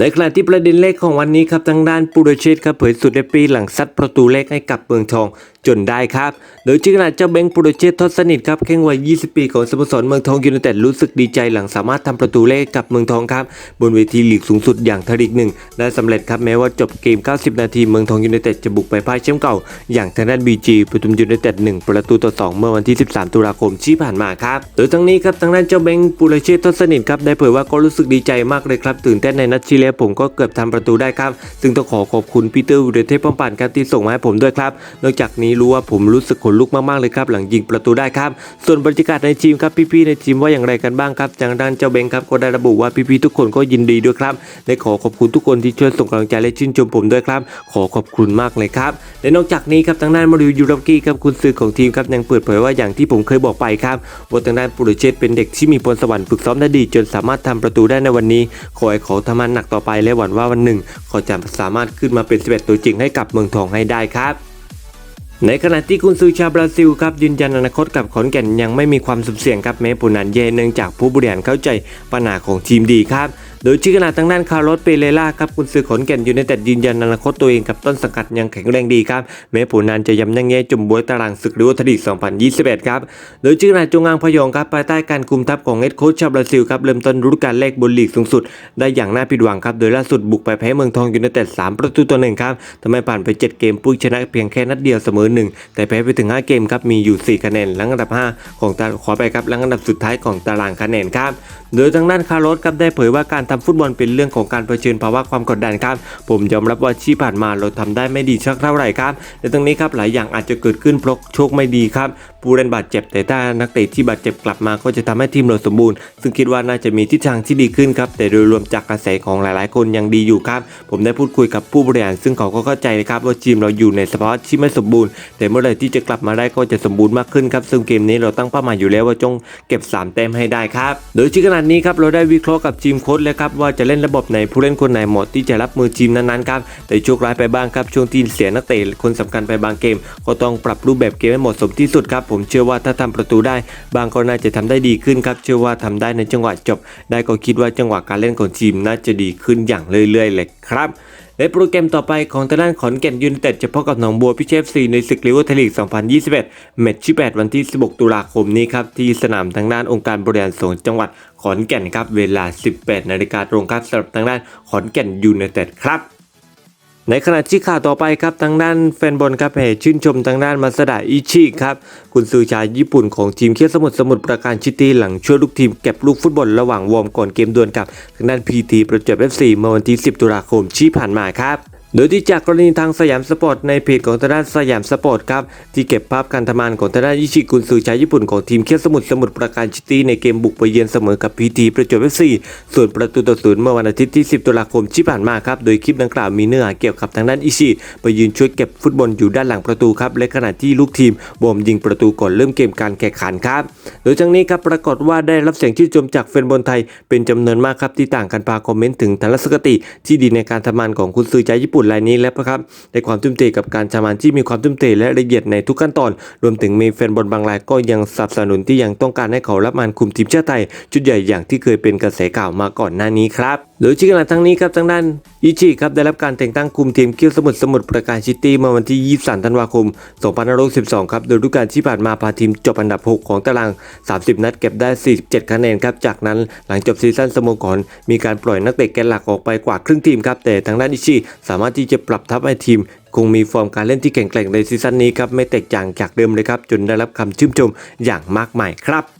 ในขณะที่ประเด็นเลขของวันนี้ครับทางด้านปูโรเชตครับเผยสุดในปีหลังซัดประตูเลขให้กับเมืองทองจนได้ครับ โดยที่ขณะเจ้าเบงปูโรเชตทศสนิทครับแข้งวัย 20 ปีของสโมสรเมืองทองยูไนเต็ดรู้สึกดีใจหลังสามารถทำประตูเลขกับเมืองทองครับ บนเวทีลีกสูงสุดอย่างทลีกหนึ่งได้สำเร็จครับแม้ว่าจบเกม 90 นาทีเมืองทองยูไนเต็ดจะบุกไปพ่ายแชมป์เก่า อย่างทางด้านบีจีปทุมยูไนเต็ด1ประตูต่อ 2 เมื่อวันที่ 13 ตุลาคมที่ผ่านมาครับโดยทั้งนี้ครับทางด้านเจ้าเบงปูโรเชตทศสนิทครับได้เผยว่าก็รู้สึกดีใจมากเลยครับตื่นเต้นในนัดที่แล้วผมก็เกือบทำประตูได้ครับ ซึ่งต้องขอขอบคุณปีเตอร์วิเดเทพป้อมปั่นครับที่ส่งมาให้ผมด้วยครับ นอกจากนี้รู้ว่าผมรู้สึกขนลุกมากๆเลยครับ หลังยิงประตูได้ครับ ส่วนบรรยากาศในทีมครับพี่ๆในทีมว่าอย่างไรกันบ้างครับจากด้านเจ้าเบงครับก็ได้ระบุว่าพี่ๆทุกคนก็ยินดีด้วยครับได้ขอขอบคุณทุกคนที่ช่วยส่งกำลังใจและชื่นชมผมด้วยครับ ขอขอบคุณมากเลยครับและนอกจากนี้ครับทางด้านมาริวยูรอกี้ครับคุณซื้อของทีมครับยังเปิดเผยว่าอย่างที่ผมเคยบอกไปครับว่าทางด้านปุโรเชตเป็นเด็กที่มีพรสวรรค์ฝึกซ้อมได้ดี จนสามารถทำประตูได้ในวันนี้ ขอให้เขาทำงานหนักต่อไปและหวังว่าวันหนึ่งเขาจะสามารถขึ้นมาเป็น 11 ตัวจริงให้กับเมืองทองให้ได้ครับในขณะที่คุณซูชาบราซิลครับยืนยันอนาคตกับขอนแก่นยังไม่มีความสุ่มเสี่ยงครับแม้ผลนันเยเนื่องจากผู้บริหารเข้าใจปัญหาของทีมดีครับ โดยที่ขณะทางด้านคาร์ลอสเปเรล่าครับคุณซื้อขอนแก่นยูไนเต็ดยืนยันอนาคตตัวเองกับต้นสังกัดยังแข็งแรงดีครับแม้ผลนันจะยำยังแย่จุ่มบวยตารางศึกหรือว่าทดี2021 ครับโดยที่ขณะจงอางพยองครับภายใต้การคุมทัพของเอ็ดโค้ชชาวบราซิลครับเริ่มต้นฤดูกาลแรกบนลีกสูงสุด ได้อย่างน่าผิดหวังครับโดยล่าสุดบุกไปแพ้เมืองทองยูไนเต็ด3ประตูต่อหนึ่งครับทำให้ผ่านไป 7 เกมปุ้ยชนะเพียงแค่นัดเดียวเสมอหนึ่งแต่แพ้ไปถึง 5 เกมครับมีอยู่ 4 คะแนนหลังอันดับ 5 ของตารางขอไปครับหลังอันดับสุดท้ายของตารางคะแนนครับโดยทางด้านคาร์ลอสครับได้เผยว่าการทำฟุตบอลเป็นเรื่องของการเผชิญภาวะความกดดันครับ ผมยอมรับว่าที่ผ่านมาเราทำได้ไม่ดีสักเท่าไหร่ครับและตรงนี้ครับหลายอย่างอาจจะเกิดขึ้นเพราะโชคไม่ดีครับผู้เล่นบาดเจ็บ แต่ถ้านักเตะที่บาดเจ็บกลับมาก็จะทำให้ทีมเราสมบูรณ์ ซึ่งคิดว่าน่าจะมีทิศทางที่ดีขึ้นครับ แต่โดยรวมจากกระแสของหลายๆ คนยังดีอยู่ครับ ผมได้พูดคุยกับผู้บริหาร ซึ่งเขาก็เข้าใจนะครับว่าทีมเราอยู่ในสภาวะที่ไม่สมบูรณ์ แต่เมื่อไหร่ที่จะกลับมาได้ก็จะสมบูรณ์มากขึ้นครับ ซึ่งเกมนี้เราตั้งเป้าหมายอยู่แล้วว่าจงเก็บ 3 แต้มให้ได้ครับ โดยที่ขนาดนี้ครับเราได้วิเคราะห์กับทีมโค้ชเลยครับว่าจะเล่นระบบไหนผู้เล่นคนไหนเหมาะที่จะรับมือทีมนั้นๆครับแต่โชคร้ายไปบ้างครับช่วงที่เสียนักเตะคนสำคัญไปบางเกม ก็ต้องปรับรูปแบบเกมให้เหมาะสมที่สุดครับผมเชื่อว่าถ้าทำประตูได้ บางก็น่าจะทำได้ดีขึ้นครับ เชื่อว่าทำได้ในจังหวะจบ ได้ก็คิดว่าจังหวะการเล่นของทีมน่าจะดีขึ้นอย่างเรื่อยๆเลยครับในโปรแกรมต่อไปของทางด้านขอนแก่นยูไนเต็ดจะพบกับหนองบัวพิเชฟซีในศึกลีกไทยลีก 2021แมตช์ที่ 8 วันที่ 16 ตุลาคมนี้ครับ ที่สนามทางด้านองค์การบริหารส่วนจังหวัดขอนแก่นครับ เวลา 18 นาฬิกาตรงครับสำหรับทางด้านขอนแก่นยูไนเต็ดครับ ในขณะที่ข่าวต่อไปครับทางด้านแฟนบอลครับแห่ชื่นชมทางด้านมาสดาอิชิครับคุณซือชายญี่ปุ่นของทีมเคียสมุทรสมุทรประการชิตี้หลังช่วยลูกทีมเก็บลูกฟุตบอลระหว่างวอร์มก่อนเกมดวลกับทางด้านพีทีประจวบเอฟซีเมื่อวันที่ 10 ตุลาคมที่ผ่านมาครับ โดยที่จากกรณีทางสยามสปอร์ตในเพจของทางด้านสยามสปอร์ตครับที่เก็บภาพการทำงานของทางด้านอิชิกุนซือชายญี่ปุ่นของทีมเคียสมุทรสมุทรปราการชิตี้ในเกมบุกไปเยือนเสมอกับพีทีประจวบเอฟซีส่วนประตูต่อศูนย์เมื่อวันอาทิตย์ที่ 10 ตุลาคมที่ผ่านมาครับโดยคลิปดังกล่าวมีเนื้อหาเกี่ยวกับทางด้านอิชิไปยืนช่วยเก็บฟุตบอลอยู่ด้านหลังประตูครับและขณะที่ลูกทีมบอมยิงประตูก่อนเริ่มเกมการแข่งขันครับ โดยทั้งนี้ครับปรากฏว่าได้รับเสียงชื่นชมจากแฟนบอลไทยเป็นจำนวนมากครับที่ต่างกันพาคอมเมนต์ถึงทัศนคติที่ดีในการทำงานของคุณซือใจญี่ปุ่นรายนี้แล้วครับในความทุ่มเทกับการทำงานที่มีความทุ่มเทและละเอียดในทุกขั้นตอน รวมถึงมีแฟนบอลบางรายก็ยังสนับสนุนที่ยังต้องการให้เขารับงานคุมทีมชาติไทยชุดใหญ่อย่างที่เคยเป็นกระแสข่าวมาก่อนหน้านี้ครับ โดยที่ขณะทั้งนี้ครับทางด้านอิชิครับได้รับการแต่งตั้งคุมทีมเคียวสมุทรสมุทรประการซิตี้เมื่อวันที่ 23 ธันวาคม 2512 ครับ โดยฤดูกาลที่ผ่านมาพาทีมจบอันดับ 6 ของตาราง 30 นัดเก็บได้ 47 คะแนนครับ จากนั้นหลังจบซีซั่นสโมสรมีการปล่อยนักเตะแกนหลักออกไปกว่าครึ่งทีมครับ แต่ทางด้านอิชิสามารถที่จะปรับทัพให้ทีมคงมีฟอร์มการเล่นที่แข็งแกร่งในซีซั่นนี้ครับไม่แตกต่างจากเดิมเลยครับจนได้รับคำชื่นชมอย่างมากมายครับ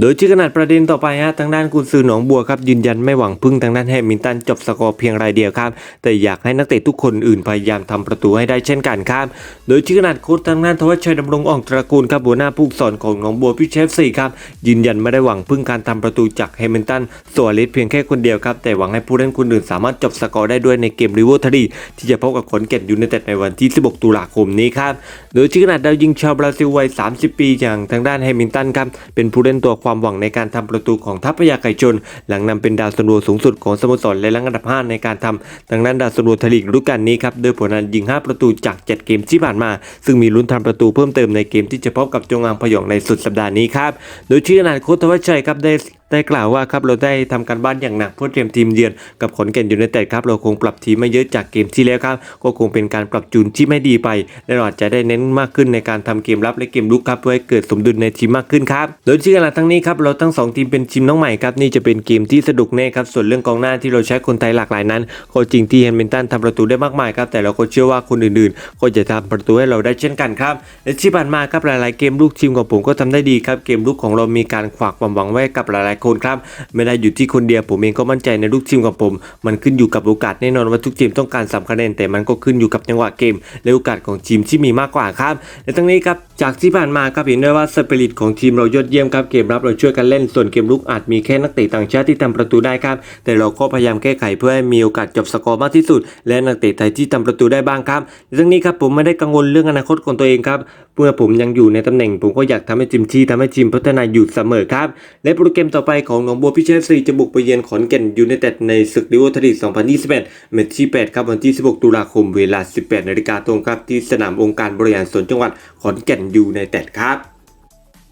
โดยที่ขนาดประเด็นต่อไปฮะทางด้านกุนซือหนองบัวครับยืนยันไม่หวังพึ่งทางด้านแฮมินตันจบสกอร์เพียงรายเดียวครับแต่อยากให้นักเตะทุกคนอื่นพยายามทำประตูให้ได้เช่นกันครับโดยที่ขนาดโค้ชทางด้านทวัชชัยดำรงอ่องตระกูลครับหัวหน้าผู้สอนของหนองบัวพิเชฟซีครับยืนยันไม่ได้หวังพึ่งการทำประตูจากแฮมินตันส่วนเลสเพียงแค่คนเดียวครับแต่หวังให้ผู้เล่นคนอื่นสามารถจบสกอร์ได้ด้วยในเกมริเวอร์ทรีที่จะพบกับขอนแก่นยูไนเต็ดในวันที่ 16 ตุลาคมนี้ครับโดยที่ขนาดดาวยิงชาวบราซิลวัย 30 ปีอย่างทางด้านแฮมินตันครับเป็นผู้เล่นตัวความหวังในการทำประตูของทัพพยาไก่ชน หลังนำเป็นดาวซันโวสูงสุดของสโมสรและลังอันดับ 5 ในการทำดังนั้นดาวซันโวทลีกฤดูกาลนี้ครับโดยผลงานยิง 5 ประตูจาก 7 เกมที่ผ่านมา ซึ่งมีลุ้นทำประตูเพิ่มเติมในเกมที่จะพบกับจงอางพยองในสุดสัปดาห์นี้ครับโดยชื่อนาโคตวัชชัยครับได้ได้กล่าวว่าครับเราได้ทำการบ้านอย่างหนักเพื่อเตรียมทีมเยือนกับขอนแก่นยูไนเต็ดครับเราคงปรับทีมไม่เยอะจากเกมที่แล้วครับ ก็คงเป็นการปรับจูนที่ไม่ดีไปและเราอาจะได้เน้นมากขึ้นในการทำเกมรับและเกมลุกครับเพื่อให้เกิดสมดุลในทีมมากขึ้นครับโดยที่ขณะทั้งนี้ครับเราทั้งสองทีมเป็นทีมน้องใหม่ครับนี่จะเป็นเกมที่สนุกแน่ครับส่วนเรื่องกองหน้าที่เราใช้คนไทยหลากหลายนั้นก็จริงที่แฮนมินตันทำประตูได้มากมายครับแต่เราก็เชื่อว่าคนอื่นๆ ก็จะทำประตูให้เราได้เช่นกันครับและที่ผ่านมาครับหลายๆเกมลูกทีมของผมก็ทำได้ดีครับเกมลุกของเรามีการขวากความหวังไว้กับหลายๆคนครับ ไม่ได้อยู่ที่คนเดียวผมเองก็มั่นใจในลูกทีมของผม มันขึ้นอยู่กับโอกาสแน่นอนว่าทุกทีมต้องการสามคะแนนแต่มันก็ขึ้นอยู่กับจังหวะเกม และโอกาสของทีมที่มีมากกว่าครับและทั้งนี้ครับจากที่ผ่านมาครับเห็นได้ว่าสปิริตของทีมเรายอดเยี่ยมครับเกมรับเราช่วยกันเล่นส่วนเกมลุกอาจมีแค่นักเตะต่างชาติที่ทำประตูได้ครับ แต่เราก็พยายามแก้ไขเพื่อให้มีโอกาสจบสกอร์มากที่สุด และนักเตะไทยที่ทำประตูได้บ้างครับและทั้งนี้ครับผมไม่ได้กังวลเรื่องอนาคตของตัวเองครับเมื่อผมยังอยู่ในตำแหน่ง ผมก็อยากทำให้ทีมที่ทำให้ทีมพัฒนาอยู่เสมอครับ และโปรแกรมต่อไปของหนองบัวพิเชษสีจะบุกไปเยือนขอนแก่นยูไนเต็ดในศึกดิวอร์ทลีก2021 เมตช์ที่ 8 ครับวันที่ 16 ตุลาคมเวลา 18 นาฬิกาตรงครับที่สนามองค์การบริหารส่วนจังหวัดขอนแก่นยูไนเต็ดครับ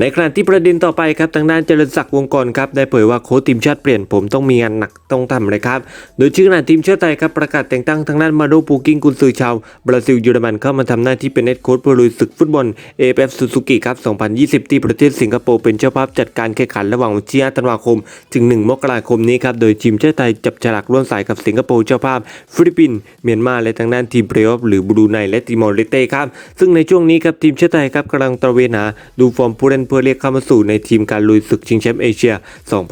ในขณะที่ประเด็นต่อไปครับทางด้านเจริญศักดิ์วงกรครับได้เผยว่าโค้ชทีมชาติเปลี่ยนผมต้องมีงานหนักต้องทำเลยครับ โดยชื่อขณะทีมชาติไทยครับประกาศแต่งตั้งทางด้านมาโดปูกิ้งกุนซือชาวบราซิลเยอรมันเข้ามาทำหน้าที่เป็นเฮดโค้ชเพื่อลุยศึกฟุตบอล AFF Suzuki ครับ 2020 ที่ประเทศสิงคโปร์เป็นเจ้าภาพจัดการแข่งขันระหว่างวันที่5ธันวาคม ถึง 1 มกราคมนี้ครับโดยทีมชาติไทยจับฉลากร่วมสายกับสิงคโปร์เจ้าภาพฟิลิปปินส์เมียนมาและทางด้านทีมเพลย์ออฟหรือบรูไนและติมอร์เลสเต้ครับซึ่งในช่วงนี้ครับทีมชาติไทยครับกำลังตระเวนหาดูฟอร์มผู้เล่นเพื่อเรียกเข้ามาสู่ในทีมการลุยศึกชิงแชมป์เอเชีย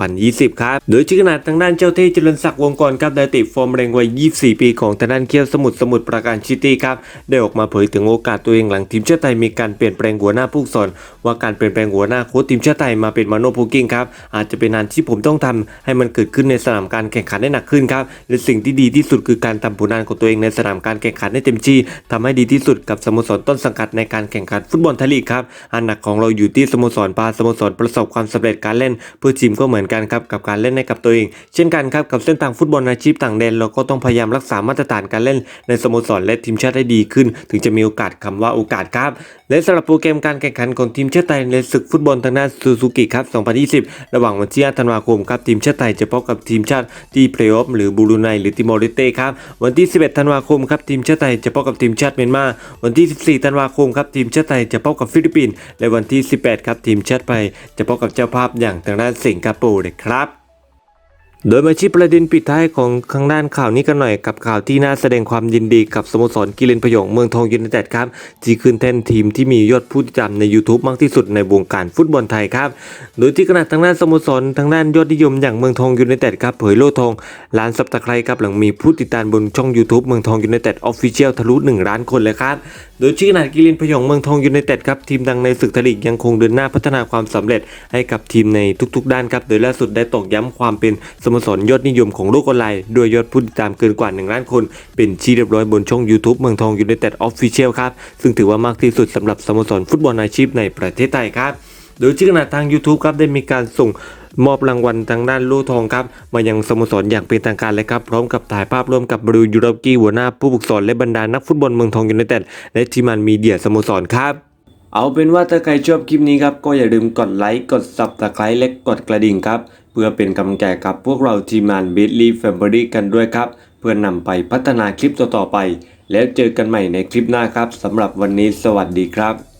2020 ครับ โดยชื่อขนาดทางด้านเจ้าเท่เจริญศักดิ์วงกรครับได้ติดฟอร์มแรงวัย 24 ปีของทางด้านเคียวสมุทรสมุทรปราการชิตี้ครับได้ออกมาเผยถึงโอกาสตัวเองหลังทีมชาติไทยมีการเปลี่ยนแปลงหัวหน้าผู้สอนว่าการเปลี่ยนแปลงหัวหน้าโค้ชทีมชาติไทยมาเป็นมาโนพูกิ้งครับอาจจะเป็นงานที่ผมต้องทำให้มันเกิดขึ้นในสนามการแข่งขันได้หนักขึ้นครับและสิ่งที่ดีที่สุดคือการทำผลงานของตัวเองในสนามการแข่งขันให้เต็มที่ทำให้ดีที่สุดกับสโมสรต้นสังกัดในการแข่งขันฟุตบอลไทยลีกครับอันหนักของเราอยู่ที่สโมสรปาสโมสรประสบความสำเร็จการเล่น เพื่อทีมก็เหมือนกันครับกับการเล่นให้กับตัวเอง เช่นกันครับกับเส้นทางฟุตบอลอาชีพต่างแดนเราก็ต้องพยายามรักษามาตรฐานการเล่นในสโมสรและทีมชาติให้ดีขึ้น ถึงจะมีโอกาสคำว่าโอกาสครับและสำหรับโปรแกรมการแข่งขันของทีมชาติไทยในศึกฟุตบอลทางด้านซูซูกิครับ 2020 ระหว่างวันที่5ธันวาคมครับทีมชาติไทยจะพบกับทีมชาติที่เพลย์ออฟหรือบูรูไนหรือติมอร์เลสเต้ครับวันที่ 11 ธันวาคมครับทีมชาติไทยจะพบกับทีมชาติเมียนมา วันที่ 14 ธันวาคมครับทีมชาติไทยจะพบกับฟิลิปปินส์และวันที่ 18 ครับทีมชาติไทยจะพบกับเจ้าภาพอย่างทางด้านสิงคโปร์เลยครับ โดยมาชี้ประเด็นปิดท้ายของทางด้านข่าวนี้กันหน่อยกับข่าวที่น่าแสดงความยินดีกับสโมสรกิเลนพยองเมืองทองยูไนเต็ดครับที่ขึ้นแท่นทีมที่มียอดผู้ติดตามใน YouTube มากที่สุดในวงการฟุตบอลไทยครับ โดยที่ขณะทางด้านสโมสรทางด้านยอดนิยมอย่างเมืองทองยูไนเต็ดครับเผยโล่ทองล้านซับตะไคร้ครับหลังมีผู้ติดตามบนช่อง YouTube เมืองทองยูไนเต็ดออฟฟิเชียลทะลุ1ล้านคนเลยครับโดยชื่อขนาดกิเลนพยองเมืองทองยูไนเต็ดครับทีมดังในศึกไทยลีกยังคงเดินหน้าพัฒนาความสำเร็จให้กับทีมในทุกๆ ด้านครับ โดยล่าสุดได้ตอกย้ำความเป็นสโมสรยอดนิยมของโลกออนไลน์ด้วยยอดผู้ติดตามเกินกว่า 1 ล้านคน เป็นที่เรียบร้อยบนช่อง YouTube เมืองทองยูไนเต็ดออฟฟิเชียลครับ ซึ่งถือว่ามากที่สุดสำหรับสโมสรฟุตบอลอาชีพในประเทศไทยครับ โดยชื่อขนาดทาง YouTube ครับได้มีการส่ง มอบรางวัลทางด้านโล่ทองครับมายังสโมสรอย่างเป็นทางการเลยครับพร้อมกับถ่ายภาพร่วมกับบรูยูโรกี้หัวหน้าผู้ฝึกสอนและบรรดานักฟุตบอลเมืองทองยูไนเต็ดและทีมงานมีเดียสโมสรครับเอาเป็นว่าถ้าใครชอบคลิปนี้ครับก็อย่าลืมกดไลค์กด subscribe และกดกระดิ่งครับ เพื่อเป็นกำลังใจกับพวกเราทีมงาน b i t l y Family กันด้วยครับ เพื่อนำไปพัฒนาคลิปต่อๆไป แล้วเจอกันใหม่ในคลิปหน้าครับสำหรับวันนี้สวัสดีครับ